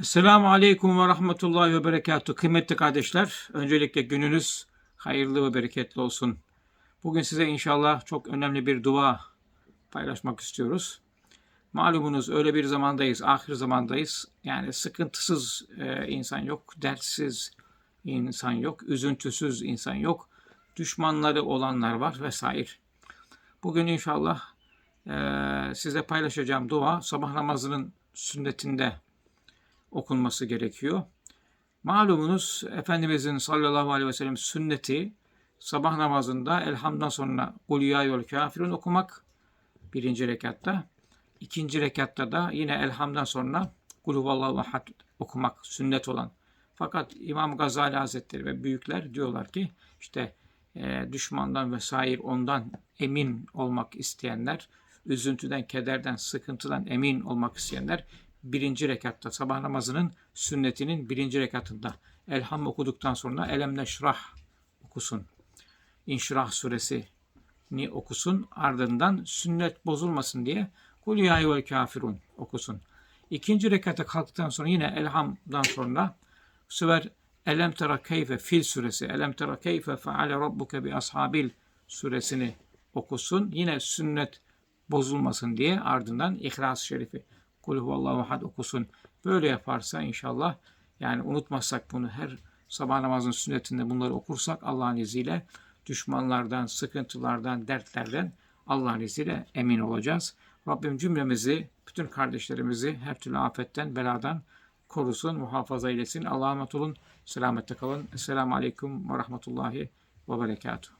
Esselamu Aleyküm ve Rahmetullahi ve Berekatuhu. Kıymetli kardeşler, öncelikle gününüz hayırlı ve bereketli olsun. Bugün size inşallah çok önemli bir dua paylaşmak istiyoruz. Malumunuz öyle bir zamandayız, ahir zamandayız. Yani sıkıntısız e, insan yok, dertsiz insan yok, üzüntüsüz insan yok. Düşmanları olanlar var vesaire. Bugün inşallah e, size paylaşacağım dua sabah namazının sünnetinde okunması gerekiyor. Malumunuz Efendimizin sallallahu aleyhi ve sellem sünneti sabah namazında elhamdan sonra Kul ya yol kafirun okumak birinci rekatta. ikinci rekatta da yine elhamdan sonra Kul huvallahu ahad okumak sünnet olan. Fakat İmam Gazali Hazretleri ve büyükler diyorlar ki işte e, düşmandan vesaire ondan emin olmak isteyenler, üzüntüden, kederden, sıkıntıdan emin olmak isteyenler birinci rekatta sabah namazının sünnetinin birinci rekatında Elham okuduktan sonra Elem Neşrah okusun. İnşirah suresini okusun. Ardından sünnet bozulmasın diye Kul ya eyyuhel kafirun okusun. İkinci rekata kalktıktan sonra yine Elham'dan sonra bu sefer Elem tera keyfe fil suresi, Elem tera keyfe feale rabbuke bi ashabil suresini okusun. Yine sünnet bozulmasın diye ardından İhlas-ı Şerifi Kul huvallahu ahad okusun. Böyle yaparsa inşallah yani unutmazsak bunu her sabah namazın sünnetinde bunları okursak Allah'ın izniyle düşmanlardan, sıkıntılardan, dertlerden Allah'ın izniyle emin olacağız. Rabbim cümlemizi, bütün kardeşlerimizi her türlü afetten, beladan korusun, muhafaza eylesin. Allah'a emanet olun. Selamette kalın. Esselamu Aleyküm ve Rahmetullahi ve Berekatuhu.